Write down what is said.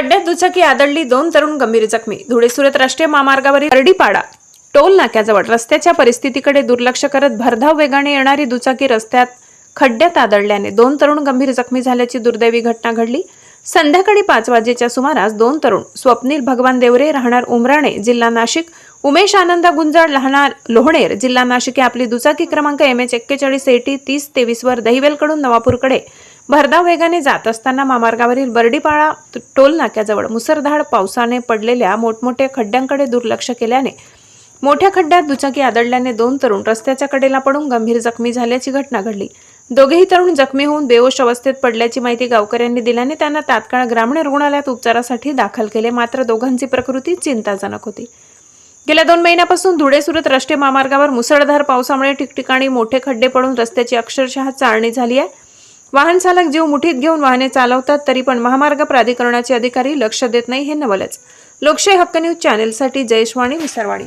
खड्ड्यात दुचाकी आदळली दोन तरुण गंभीर जखमी. धुळे सुरत राष्ट्रीय महामार्गावरील अर्डीपाडा टोल नाक्याजवळ रस्त्याच्या परिस्थितीकडे दुर्लक्ष करत भरधाव वेगाने येणारी दुचाकी रस्त्यात खड्ड्यात आदळल्याने दोन तरुण गंभीर जखमी झाल्याची दुर्दैवी घटना घडली. संध्याकाळी पाच वाजेच्या सुमारास दोन तरुण स्वप्नील भगवान देवरे राहणार उमराणे जिल्हा नाशिक उमेश आनंद गुंजाळ राहणार लोहणेर जिल्हा नाशिक हे आपली दुचाकी क्रमांक एम एच एक्केचाळीस एटी तीस तेवीस वर दहिवेलकडून नवापूरकडे भरधाव वेगाने जात असताना महामार्गावरील बर्डीपाळा टोल नाक्याजवळ मुसळधार पावसाने पडलेल्या मोठमोठ्या खड्ड्यांकडे दुर्लक्ष केल्याने मोठ्या खड्ड्यात दुचाकी आदळल्याने दोन तरुण रस्त्याच्या कडेला पडून गंभीर जखमी झाल्याची घटना घडली. दोघेही तरुण जखमी होऊन बेहोश अवस्थेत पडल्याची माहिती गावकऱ्यांनी दिल्याने त्यांना तात्काळ ग्रामीण रुग्णालयात उपचारासाठी दाखल केले. मात्र दोघांची प्रकृती चिंताजनक होती. गेल्या दोन महिन्यापासून धुळे सुरत राष्ट्रीय महामार्गावर मुसळधार पावसामुळे ठिकठिकाणी मोठे खड्डे पडून रस्त्याची अक्षरशः चाळणी झाली आहे. वाहन चालक जीव मुठीत घेऊन वाहने चालवतात तरी पण महामार्ग प्राधिकरणाचे अधिकारी लक्ष देत नाही हे नवलच. लोकशाही हक्क न्यूज चॅनेलसाठी जयेशवाणी विसरवाणी.